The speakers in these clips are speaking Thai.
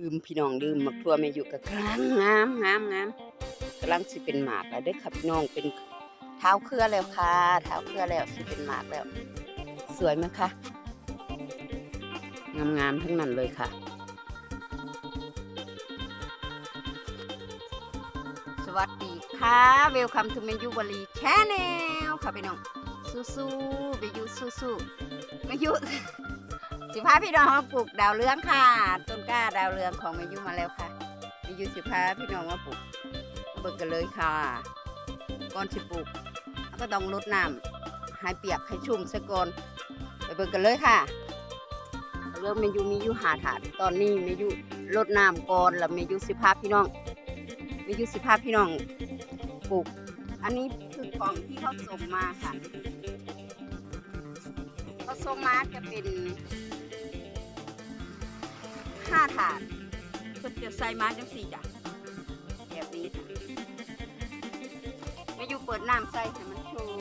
ดื่มพี่น้องดื่มมักทั่วแม่อยู่กับกลางงามงามงามกำลังสิเป็นหมากแล้วเด้อค่ะพี่น้องเป็นเท้าเครือแล้วค่ะเท้าเครือแล้วสิเป็นหมากแล้ว สวยไหมคะงามงามทั้งนั้นเลยค่ะ สวัสดีค่ะเวลคัมทูเมยูบรีแชนแนลค่ะพี่น้องสู้ๆไปยูสู้ๆไปยู สิพาพี่น้องมาปลูกดาวเรืองค่ะ ต้นกล้าดาวเรืองของมายุมาแล้วค่ะมายุสิพาพี่น้องมาปลูกเบิกกันเลยค่ะ ก่อนสิปลูกก็ต้องรดน้ำให้เปียกให้ชุ่มซะก่อนไปเบิกกันเลยค่ะเริ่มเมยูมียูหาถาดตอนนี้เมยูรดน้ำก่อนแล้วเมยูสิพาพี่น้องเมยูสิพาพี่น้องปลูก อันนี้คือกล่องที่เขาส่งมาค่ะเขาส่งมาจะเป็น ห้าถาดเพื่อจะใส่มาจังสี่จ้ะแบบนี้ไม่อยู่เปิดน้ำใส่ให้มันชุ่ม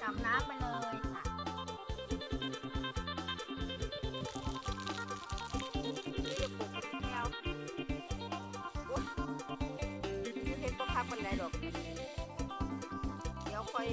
จำน้ำไปเลยค่ะอุ๊ยเห็นก็พักมันได้หรอก เดี๋ยวค่อย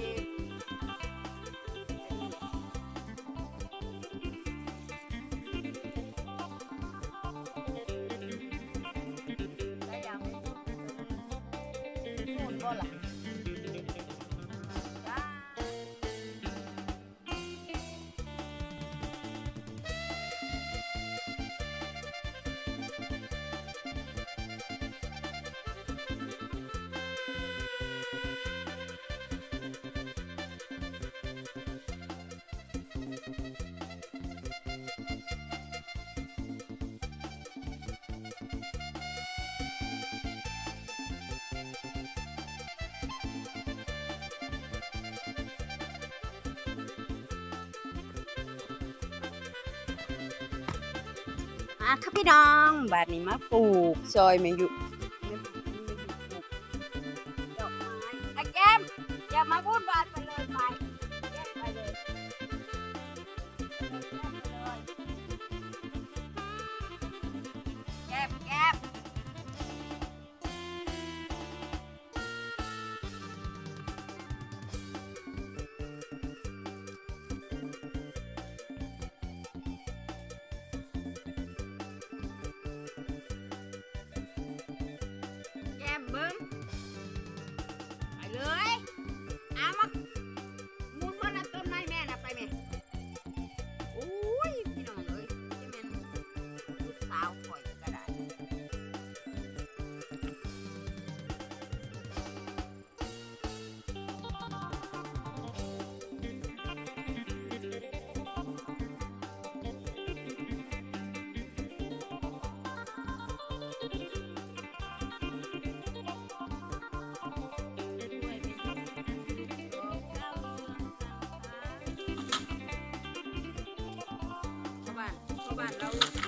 ค่ะพี่น้อง บาดนี้มาปลูกซอยมาอยู่าวบ้านเรา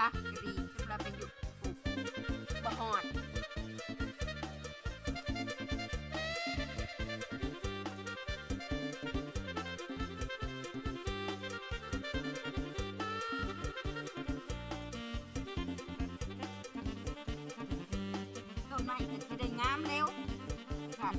ปะอยู่ดีจุลาเป็นอยู่บะฮอดต้นไม้ก็จะได้งามแล้วค่ะ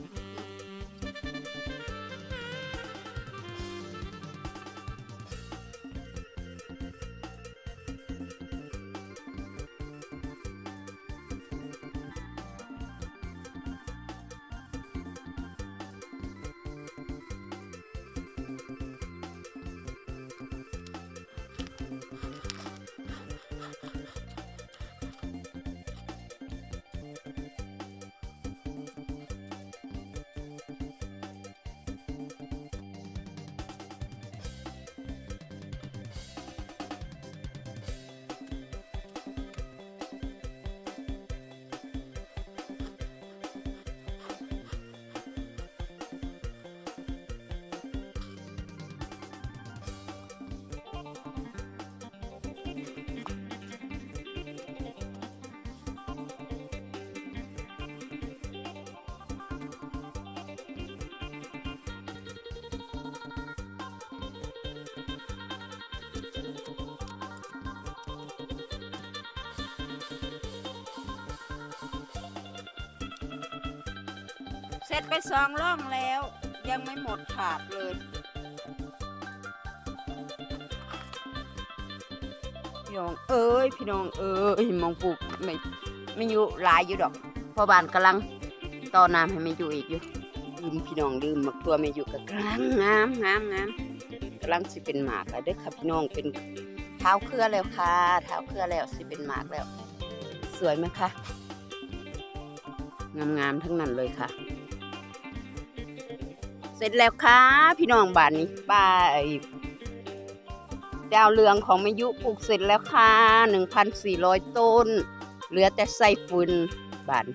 สร็จไปสองร่องแล้ว ยังไม่หมดถาดเลย พี่น้องเอ้ยพี่น้องเอ้ยมองปลูกไม่ไม่อยู่ลายอยู่ดอกพราะบ้านกำลังต่อน้ำให้ไม่อยู่อีกอยู่ลืมพี่น้องลืมมักตัวไม่อยู่กับกลังงามงามงามกำลังสิเป็นหมากแล้วเด้อค่ะพี่น้องเป็นเท้าเครือแล้วค่ะเท้าเครือแล้วสิเป็นหมากแล้ว สวยไหมคะงามๆทั้งนั้นเลยค่ะ สร็จแล้วค่ะพี่น้องบ้านนี้ป้าดาวเรืองของมายุปลูกเสร็จแล้วค่ะ1,400ต้น เหลือแต่ไส้ฝุ่นบ้าน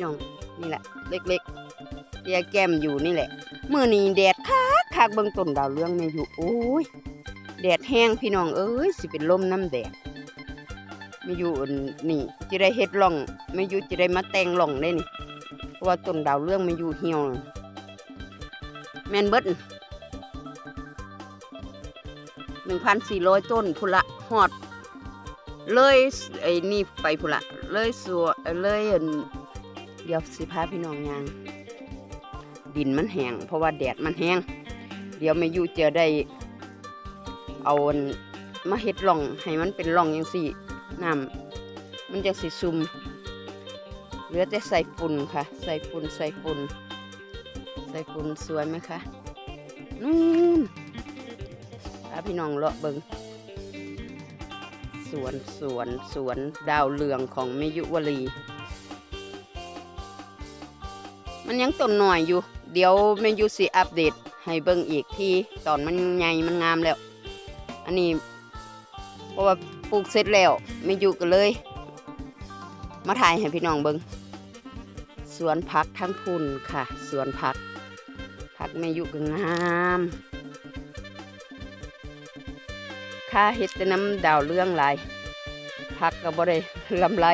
น้องนี่แหละ เล็กๆเรียแก้มอยู่นี่แหละมื่อนี้แดดคักคักเบิ่งต้นดาวเรืองมายุโอ้ยแดดแห้งพี่น้องเอ้ยสิเป็นลมน้ำแดดมายุนี่จะได้เฮ็ดร่องมายุจะได้มาแต่งร่องได้นี่เพราะว่าต้นดาวเรืองมายุเหี่ยว แมนเบิดหนึ่งพันสี่ร้อยต้นพุละหอด เลยไอ้นี่ไปพุละเลยสัวเลยเดี๋ยวสิพาพี่น้องยาง ดินมันแห้งเพราะว่าแดดมันแห้งเดี๋ยวไม่อยู่จะได้ เอามาเฮ็ดร่องให้มันเป็นร่องอย่างสี่น้ำมันจะสิซุมเหลือแต่ใส่ฝุ่นค่ะ ใส่ฝุ่นใส่ฝุ่น ใส่ฝุ่นสวยไหมคะนู่นพาพี่น้องเลาะเบิงสวนสวนสวนดาวเรืองของเมยุวลี มันยังต้นหน่อยอยู่ เดี๋ยวเมยุสิอัปเดตให้เบิงอีกทีตอนมันใหญ่มันงามแล้ว อันนี้เพราะว่าปลูกเสร็จแล้วเมยุก็เลย มาถ่ายให้พี่น้องเบิงสวนพักทั้งพุ่นค่ะ สวนพัก ผักแม่ยุก็งามค่าเฮ็ดแต่น้ำดาวเรื่องหลายผักก็บ่ได้ลำไร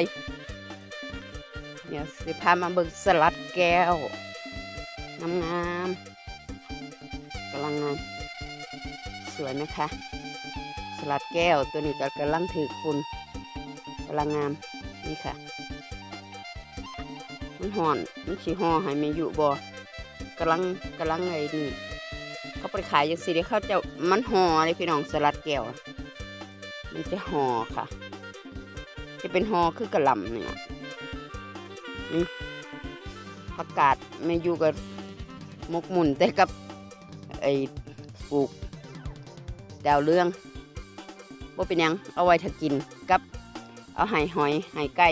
เนี่ยสิพามาเบิ่งสลัดแก้วงามงามกำลังงามสวยไหมคะ สลัดแก้วตัวนี้ก็กำลังถือคุณกำลังงามนี่ค่ะ มันห่อน มันสีห่อให้แม่ยุบ่ กำลังกำลังไอ้นี่เขาไปขายอย่างสิเดี๋ยวเขาจะมันห่อเลยพี่น้องสลัดแก้วมันจะห่อค่ะ จะเป็นห่อคือกระลำเนี่ยนี่ผักกาดไม่อยู่กับมกมุนแต่กับไอ้ปลูกดาวเรืองว่าเป็นยังเอาไว้ถ้ากินกับ เอาไห้หอยไห้ไก่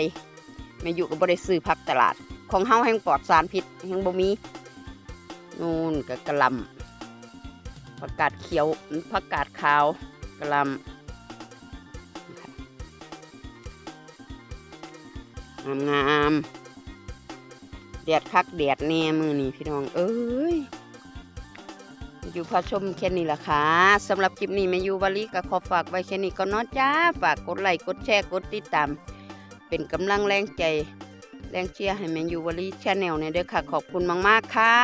ไม่อยู่กับบริซื้อผักตลาด ของเฮาแห่งปลอดสารพิษแห่งบ่มี นู่นกับกระลำผักกาดเขียวผักกาดขาวกระลำงามงามแดดคักแดดแน่มือนี่พี่น้อง เอ้ยอยู่พอชมแค่นี้ละค่ะสำหรับคลิปนี้แม่ยูวาลีก็ขอฝากไว้แค่นี้ก็นอจ้า ฝากกดไลค์กดแชร์กดติดตาม เป็นกำลังแรงใจ แรงเชียร์ให้แมนยูวอลี่ชาแนลเนี่ยเด้อค่ะ ขอบคุณมาก ๆ ค่ะ